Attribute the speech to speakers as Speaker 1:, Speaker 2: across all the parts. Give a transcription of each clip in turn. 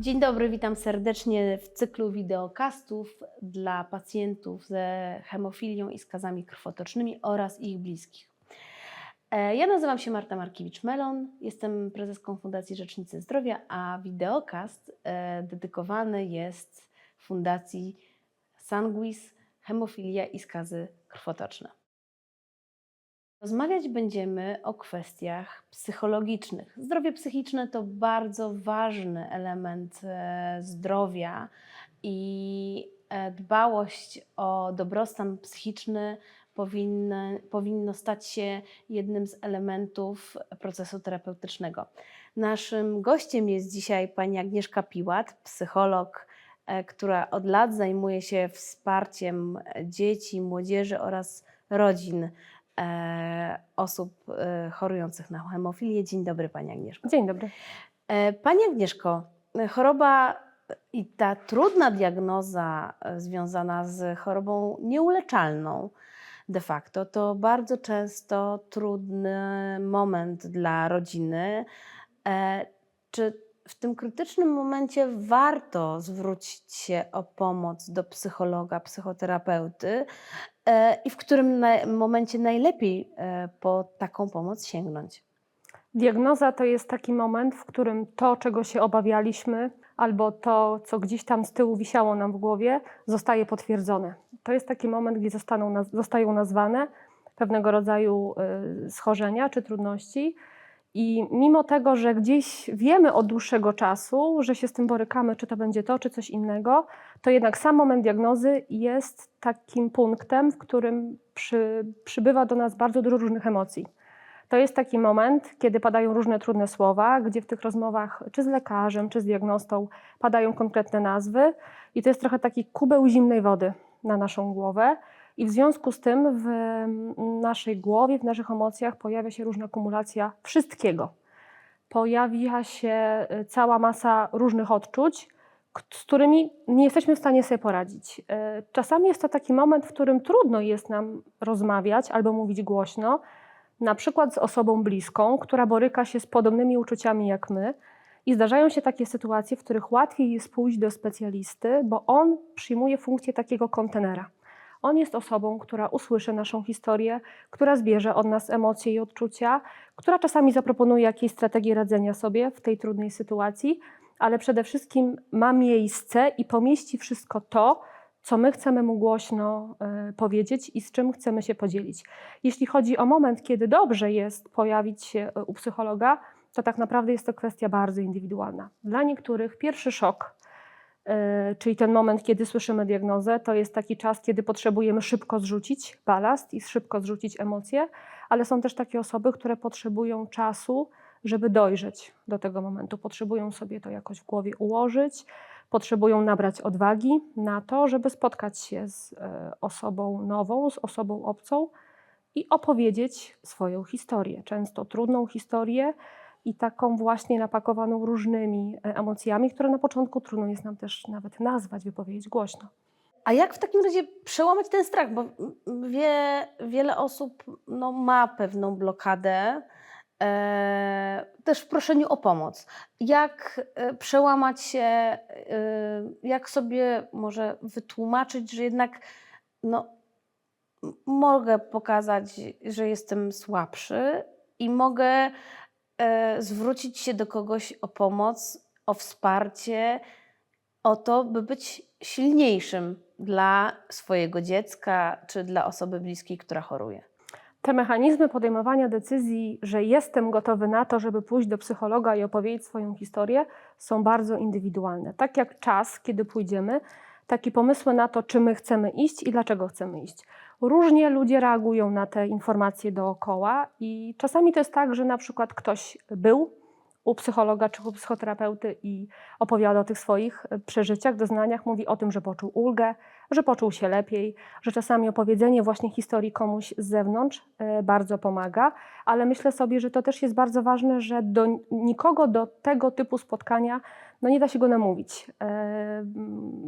Speaker 1: Dzień dobry, witam serdecznie w cyklu wideokastów dla pacjentów ze hemofilią i skazami krwotocznymi oraz ich bliskich. E, Ja nazywam się Marta Markiewicz-Melon, jestem prezeską Fundacji Rzecznicy Zdrowia, a wideokast e, dedykowany jest Fundacji Sanguis Hemofilia i skazy krwotoczne. Rozmawiać będziemy o kwestiach psychologicznych. Zdrowie psychiczne to bardzo ważny element e, zdrowia i e, dbałość o dobrostan psychiczny powinny, powinno stać się jednym z elementów procesu terapeutycznego. Naszym gościem jest dzisiaj pani Agnieszka Piłat, psycholog, e, która od lat zajmuje się wsparciem dzieci, młodzieży oraz rodzin osób e, chorujących na hemofilię. Dzień dobry Pani Agnieszko.
Speaker 2: Dzień dobry.
Speaker 1: E, Pani Agnieszko, e, choroba i ta trudna diagnoza e, związana z chorobą nieuleczalną de facto to bardzo często trudny moment dla rodziny. E, Czy w tym krytycznym momencie warto zwrócić się o pomoc do psychologa, psychoterapeuty e, i w którym momencie najlepiej e, po taką pomoc sięgnąć?
Speaker 2: Diagnoza to jest taki moment, w którym to, czego się obawialiśmy, albo to, co gdzieś tam z tyłu wisiało nam w głowie, zostaje potwierdzone. To jest taki moment, gdzie zostaną, zostają nazwane pewnego rodzaju y, schorzenia czy trudności. I mimo tego, że gdzieś wiemy od dłuższego czasu, że się z tym borykamy, czy to będzie to, czy coś innego, to jednak sam moment diagnozy jest takim punktem, w którym przy, przybywa do nas bardzo dużo różnych emocji. To jest taki moment, kiedy padają różne trudne słowa, gdzie w tych rozmowach, czy z lekarzem, czy z diagnostą, padają konkretne nazwy, i to jest trochę taki kubeł zimnej wody na naszą głowę. I w związku z tym w naszej głowie, w naszych emocjach pojawia się różna kumulacja wszystkiego. Pojawia się y, cała masa różnych odczuć, z którymi nie jesteśmy w stanie sobie poradzić. Y, Czasami jest to taki moment, w którym trudno jest nam rozmawiać albo mówić głośno, na przykład z osobą bliską, która boryka się z podobnymi uczuciami jak my. I zdarzają się takie sytuacje, w których łatwiej jest pójść do specjalisty, bo on przyjmuje funkcję takiego kontenera. On jest osobą, która usłyszy naszą historię, która zbierze od nas emocje i odczucia, która czasami zaproponuje jakieś strategie radzenia sobie w tej trudnej sytuacji, ale przede wszystkim ma miejsce i pomieści wszystko to, co my chcemy mu głośno e, powiedzieć i z czym chcemy się podzielić. Jeśli chodzi o moment, kiedy dobrze jest pojawić się e, u psychologa, to tak naprawdę jest to kwestia bardzo indywidualna. Dla niektórych pierwszy szok, czyli ten moment, kiedy słyszymy diagnozę, to jest taki czas, kiedy potrzebujemy szybko zrzucić balast i szybko zrzucić emocje, ale są też takie osoby, które potrzebują czasu, żeby dojrzeć do tego momentu. Potrzebują sobie to jakoś w głowie ułożyć, potrzebują nabrać odwagi na to, żeby spotkać się z e, osobą nową, z osobą obcą i opowiedzieć swoją historię. Często trudną historię i taką właśnie napakowaną różnymi e, emocjami, które na początku trudno jest nam też nawet nazwać, wypowiedzieć głośno.
Speaker 1: A jak w takim razie przełamać ten strach? Bo mm, wie, wiele osób no, ma pewną blokadę e, też w proszeniu o pomoc. Jak e, przełamać się, e, jak sobie może wytłumaczyć, że jednak no, mogę pokazać, że jestem słabszy i mogę zwrócić się do kogoś o pomoc, o wsparcie, o to, by być silniejszym dla swojego dziecka czy dla osoby bliskiej, która choruje.
Speaker 2: Te mechanizmy podejmowania decyzji, że jestem gotowy na to, żeby pójść do psychologa i opowiedzieć swoją historię, są bardzo indywidualne. Tak jak czas, kiedy pójdziemy, tak i pomysły na to, czy my chcemy iść i dlaczego chcemy iść. Różnie ludzie reagują na te informacje dookoła i czasami to jest tak, że na przykład ktoś był u psychologa czy u psychoterapeuty i opowiada o tych swoich e, przeżyciach, doznaniach, mówi o tym, że poczuł ulgę, że poczuł się lepiej, że czasami opowiedzenie właśnie historii komuś z zewnątrz e, bardzo pomaga, ale myślę sobie, że to też jest bardzo ważne, że do nikogo do tego typu spotkania no nie da się go namówić. E,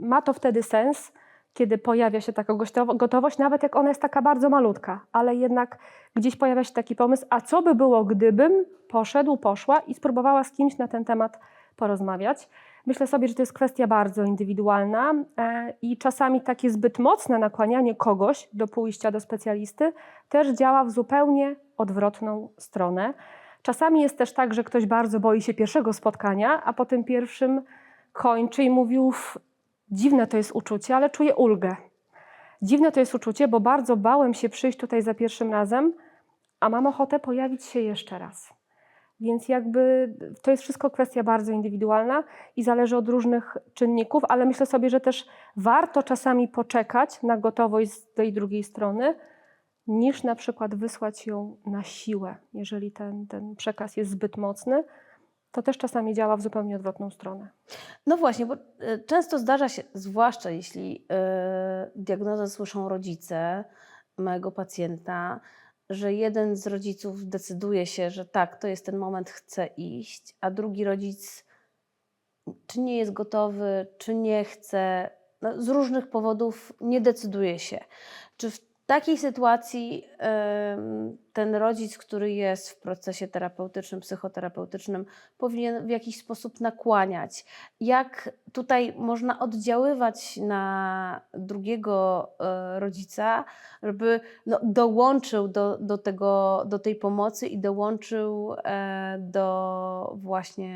Speaker 2: Ma to wtedy sens, kiedy pojawia się taka gotowość, nawet jak ona jest taka bardzo malutka, ale jednak gdzieś pojawia się taki pomysł, a co by było, gdybym poszedł, poszła i spróbowała z kimś na ten temat porozmawiać. Myślę sobie, że to jest kwestia bardzo indywidualna e, i czasami takie zbyt mocne nakłanianie kogoś do pójścia do specjalisty też działa w zupełnie odwrotną stronę. Czasami jest też tak, że ktoś bardzo boi się pierwszego spotkania, a po tym pierwszym kończy i mówi: "Uf, Dziwne to jest uczucie, ale czuję ulgę. Dziwne to jest uczucie, bo bardzo bałem się przyjść tutaj za pierwszym razem, a mam ochotę pojawić się jeszcze raz. Więc jakby to jest wszystko kwestia bardzo indywidualna i zależy od różnych czynników, ale myślę sobie, że też warto czasami poczekać na gotowość z tej drugiej strony, niż na przykład wysłać ją na siłę, jeżeli ten, ten przekaz jest zbyt mocny. To też czasami działa w zupełnie odwrotną stronę.
Speaker 1: No właśnie, bo e, często zdarza się, zwłaszcza jeśli e, diagnozę słyszą rodzice mojego pacjenta, że jeden z rodziców decyduje się, że tak, to jest ten moment, chce iść, a drugi rodzic czy nie jest gotowy, czy nie chce, no, z różnych powodów nie decyduje się. Czy w takiej sytuacji ten rodzic, który jest w procesie terapeutycznym, psychoterapeutycznym, powinien w jakiś sposób nakłaniać? Jak tutaj można oddziaływać na drugiego e, rodzica, żeby no, dołączył do, do, tego, do tej pomocy i dołączył e, do właśnie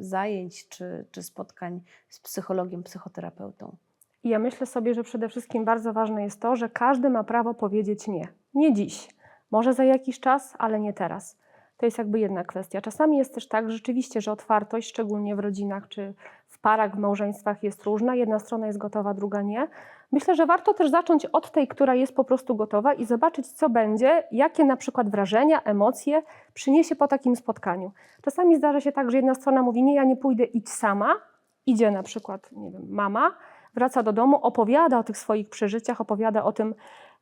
Speaker 1: zajęć czy, czy spotkań z psychologiem, psychoterapeutą?
Speaker 2: I ja myślę sobie, że przede wszystkim bardzo ważne jest to, że każdy ma prawo powiedzieć nie. Nie dziś, może za jakiś czas, ale nie teraz. To jest jakby jedna kwestia. Czasami jest też tak rzeczywiście, że otwartość, szczególnie w rodzinach czy w parach, w małżeństwach jest różna. Jedna strona jest gotowa, druga nie. Myślę, że warto też zacząć od tej, która jest po prostu gotowa i zobaczyć, co będzie, jakie na przykład wrażenia, emocje przyniesie po takim spotkaniu. Czasami zdarza się tak, że jedna strona mówi: Nie, ja nie pójdę, idź sama. Idzie na przykład, nie wiem, mama, wraca do domu, opowiada o tych swoich przeżyciach, opowiada o tym,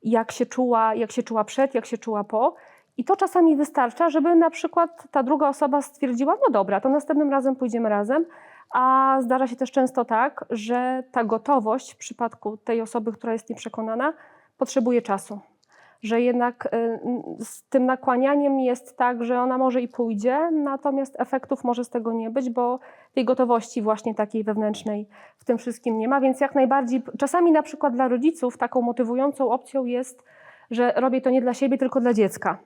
Speaker 2: jak się czuła, jak się czuła przed, jak się czuła po. I to czasami wystarcza, żeby na przykład ta druga osoba stwierdziła, no dobra, to następnym razem pójdziemy razem. A zdarza się też często tak, że ta gotowość w przypadku tej osoby, która jest nieprzekonana, potrzebuje czasu. Że jednak y, z tym nakłanianiem jest tak, że ona może i pójdzie, natomiast efektów może z tego nie być, bo tej gotowości właśnie takiej wewnętrznej w tym wszystkim nie ma, więc jak najbardziej, czasami na przykład dla rodziców taką motywującą opcją jest, że robię to nie dla siebie, tylko dla dziecka.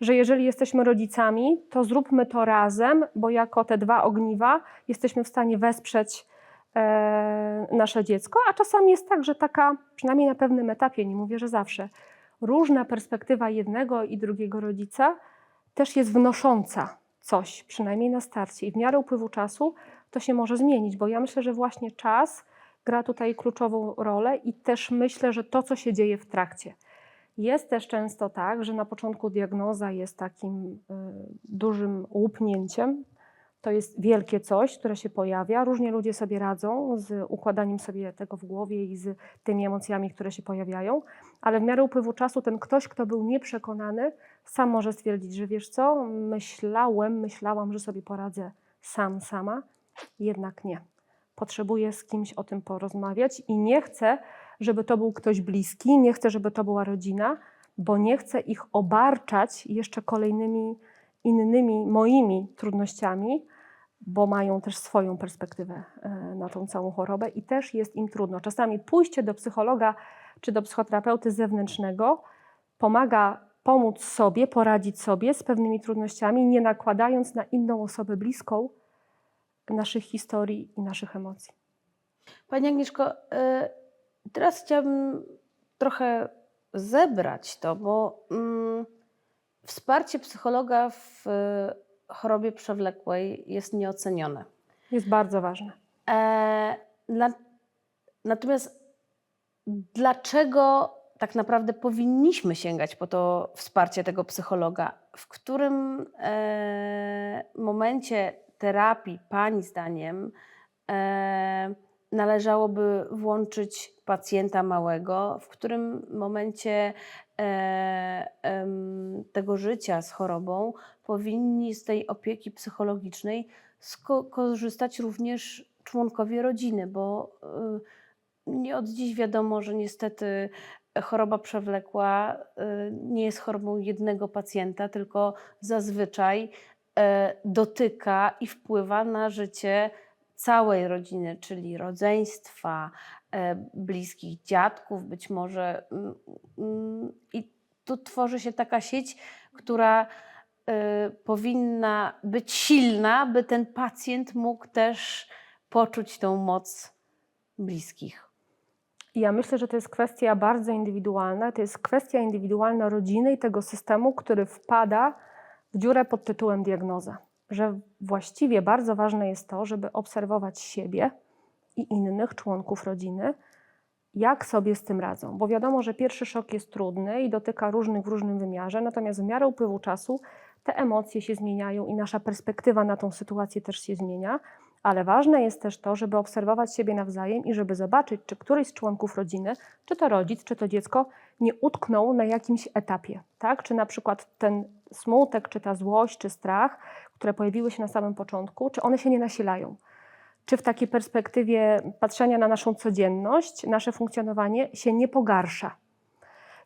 Speaker 2: Że jeżeli jesteśmy rodzicami, to zróbmy to razem, bo jako te dwa ogniwa jesteśmy w stanie wesprzeć e, nasze dziecko, a czasami jest tak, że taka, przynajmniej na pewnym etapie, nie mówię, że zawsze, różna perspektywa jednego i drugiego rodzica też jest wnosząca coś, przynajmniej na starcie. I w miarę upływu czasu to się może zmienić, bo ja myślę, że właśnie czas gra tutaj kluczową rolę i też myślę, że to, co się dzieje w trakcie. Jest też często tak, że na początku diagnoza jest takim y, dużym łupnięciem. To jest wielkie coś, które się pojawia. Różnie ludzie sobie radzą z układaniem sobie tego w głowie i z tymi emocjami, które się pojawiają, ale w miarę upływu czasu ten ktoś, kto był nieprzekonany, sam może stwierdzić, że wiesz co, myślałem, myślałam, że sobie poradzę sam, sama, jednak nie. Potrzebuję z kimś o tym porozmawiać i nie chcę, żeby to był ktoś bliski, nie chcę, żeby to była rodzina, bo nie chcę ich obarczać jeszcze kolejnymi innymi moimi trudnościami, bo mają też swoją perspektywę e, na tą całą chorobę i też jest im trudno. Czasami pójście do psychologa czy do psychoterapeuty zewnętrznego pomaga pomóc sobie, poradzić sobie z pewnymi trudnościami, nie nakładając na inną osobę bliską naszych historii i naszych emocji.
Speaker 1: Pani Agnieszko, y, teraz chciałabym trochę zebrać to, bo mm, wsparcie psychologa w chorobie przewlekłej jest nieocenione.
Speaker 2: Jest bardzo ważne.
Speaker 1: E, na, natomiast dlaczego tak naprawdę powinniśmy sięgać po to wsparcie tego psychologa? W którym e, momencie terapii, Pani zdaniem, e, należałoby włączyć pacjenta małego? W którym momencie e, em, tego życia z chorobą powinni z tej opieki psychologicznej sko- korzystać również członkowie rodziny, bo y, nie od dziś wiadomo, że niestety choroba przewlekła y, nie jest chorobą jednego pacjenta, tylko zazwyczaj e, dotyka i wpływa na życie całej rodziny, czyli rodzeństwa, e, bliskich dziadków, być może. mm, mm, I tu tworzy się taka sieć, która powinna być silna, by ten pacjent mógł też poczuć tą moc bliskich.
Speaker 2: Ja myślę, że to jest kwestia bardzo indywidualna. To jest kwestia indywidualna rodziny i tego systemu, który wpada w dziurę pod tytułem diagnoza. Że właściwie bardzo ważne jest to, żeby obserwować siebie i innych członków rodziny, jak sobie z tym radzą. Bo wiadomo, że pierwszy szok jest trudny i dotyka różnych w różnym wymiarze, natomiast w miarę upływu czasu te emocje się zmieniają i nasza perspektywa na tą sytuację też się zmienia. Ale ważne jest też to, żeby obserwować siebie nawzajem i żeby zobaczyć, czy któryś z członków rodziny, czy to rodzic, czy to dziecko, nie utknął na jakimś etapie. Tak? Czy na przykład ten smutek, czy ta złość, czy strach, które pojawiły się na samym początku, czy one się nie nasilają. Czy w takiej perspektywie patrzenia na naszą codzienność, nasze funkcjonowanie się nie pogarsza.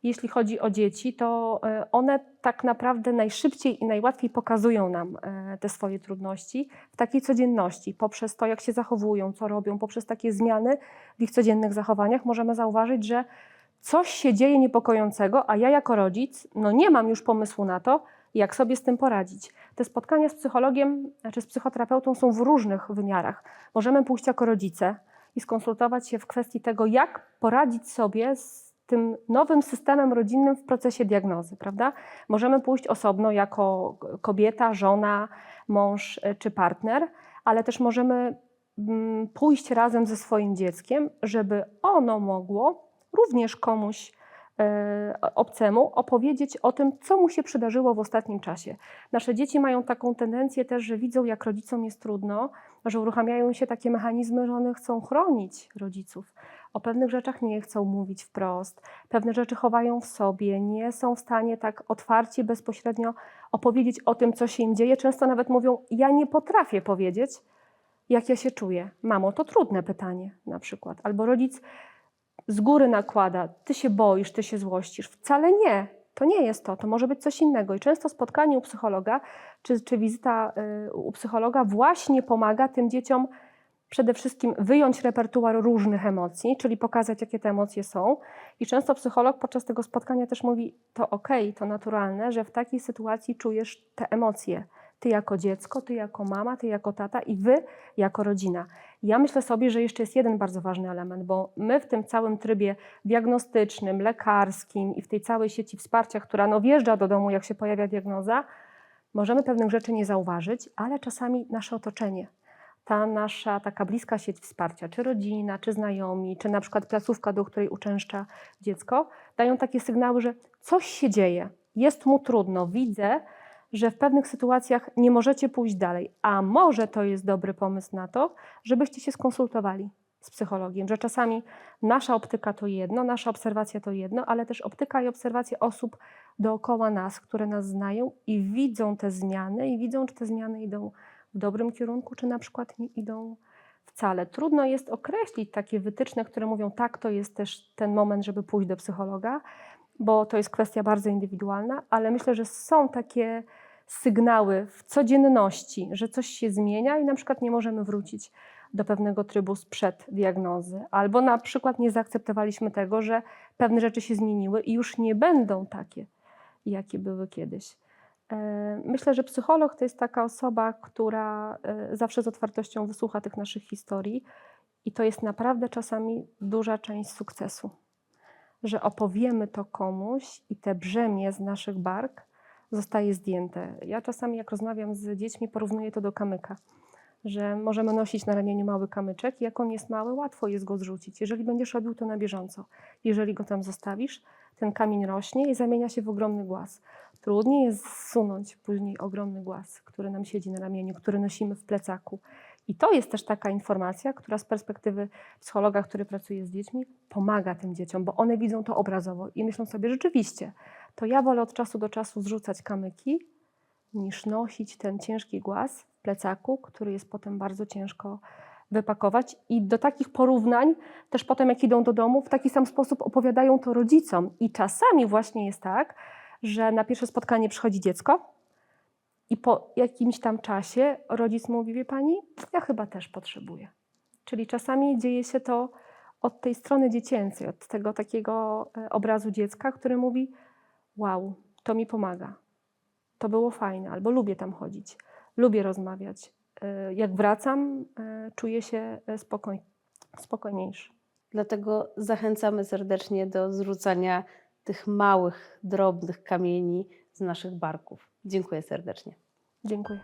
Speaker 2: Jeśli chodzi o dzieci, to e, one tak naprawdę najszybciej i najłatwiej pokazują nam e, te swoje trudności w takiej codzienności, poprzez to, jak się zachowują, co robią, poprzez takie zmiany w ich codziennych zachowaniach, możemy zauważyć, że coś się dzieje niepokojącego, a ja jako rodzic no nie mam już pomysłu na to, jak sobie z tym poradzić. Te spotkania z psychologiem czy z psychoterapeutą są w różnych wymiarach. Możemy pójść jako rodzice i skonsultować się w kwestii tego, jak poradzić sobie z tym nowym systemem rodzinnym w procesie diagnozy, prawda? Możemy pójść osobno jako kobieta, żona, mąż e, czy partner, ale też możemy mm, pójść razem ze swoim dzieckiem, żeby ono mogło również komuś e, obcemu opowiedzieć o tym, co mu się przydarzyło w ostatnim czasie. Nasze dzieci mają taką tendencję też, że widzą, jak rodzicom jest trudno, że uruchamiają się takie mechanizmy, że one chcą chronić rodziców. O pewnych rzeczach nie chcą mówić wprost, pewne rzeczy chowają w sobie, nie są w stanie tak otwarcie, bezpośrednio opowiedzieć o tym, co się im dzieje. Często nawet mówią: Ja nie potrafię powiedzieć, jak ja się czuję. Mamo, to trudne pytanie na przykład. Albo rodzic z góry nakłada: Ty się boisz, ty się złościsz. Wcale nie. To nie jest to, to może być coś innego. I często spotkanie u psychologa czy, czy wizyta y, u psychologa właśnie pomaga tym dzieciom przede wszystkim wyjąć repertuar różnych emocji, czyli pokazać, jakie te emocje są. I często psycholog podczas tego spotkania też mówi: To okej, to naturalne, że w takiej sytuacji czujesz te emocje. Ty jako dziecko, ty jako mama, ty jako tata i wy jako rodzina. Ja myślę sobie, że jeszcze jest jeden bardzo ważny element, bo my w tym całym trybie diagnostycznym, lekarskim i w tej całej sieci wsparcia, która no wjeżdża do domu, jak się pojawia diagnoza, możemy pewnych rzeczy nie zauważyć, ale czasami nasze otoczenie, ta nasza taka bliska sieć wsparcia, czy rodzina, czy znajomi, czy na przykład placówka, do której uczęszcza dziecko, dają takie sygnały, że coś się dzieje, jest mu trudno, widzę, że w pewnych sytuacjach nie możecie pójść dalej, a może to jest dobry pomysł na to, żebyście się skonsultowali z psychologiem, że czasami nasza optyka to jedno, nasza obserwacja to jedno, ale też optyka i obserwacja osób dookoła nas, które nas znają i widzą te zmiany i widzą, czy te zmiany idą w dobrym kierunku, czy na przykład nie idą wcale. Trudno jest określić takie wytyczne, które mówią, tak, to jest też ten moment, żeby pójść do psychologa, bo to jest kwestia bardzo indywidualna, ale myślę, że są takie sygnały w codzienności, że coś się zmienia i na przykład nie możemy wrócić do pewnego trybu sprzed diagnozy, albo na przykład nie zaakceptowaliśmy tego, że pewne rzeczy się zmieniły i już nie będą takie, jakie były kiedyś. E, Myślę, że psycholog to jest taka osoba, która e, zawsze z otwartością wysłucha tych naszych historii i to jest naprawdę czasami duża część sukcesu, że opowiemy to komuś i te brzemię z naszych bark zostaje zdjęte. Ja czasami, jak rozmawiam z dziećmi, porównuję to do kamyka, że możemy nosić na ramieniu mały kamyczek i jak on jest mały, łatwo jest go zrzucić, jeżeli będziesz robił to na bieżąco. Jeżeli go tam zostawisz, ten kamień rośnie i zamienia się w ogromny głaz. Trudniej jest zsunąć później ogromny głaz, który nam siedzi na ramieniu, który nosimy w plecaku. I to jest też taka informacja, która z perspektywy psychologa, który pracuje z dziećmi, pomaga tym dzieciom, bo one widzą to obrazowo i myślą sobie, rzeczywiście, to ja wolę od czasu do czasu zrzucać kamyki, niż nosić ten ciężki głaz w plecaku, który jest potem bardzo ciężko wypakować. I do takich porównań też potem, jak idą do domu, w taki sam sposób opowiadają to rodzicom. I czasami właśnie jest tak, że na pierwsze spotkanie przychodzi dziecko I po jakimś tam czasie rodzic mówi, wie pani, ja chyba też potrzebuję. Czyli czasami dzieje się to od tej strony dziecięcej, od tego takiego e, obrazu dziecka, który mówi: Wow, to mi pomaga. To było fajne, albo lubię tam chodzić, lubię rozmawiać. E, Jak wracam, e, czuję się spokoj, spokojniejszy.
Speaker 1: Dlatego zachęcamy serdecznie do zrzucania tych małych, drobnych kamieni z naszych barków. Dziękuję serdecznie.
Speaker 2: Dziękuję.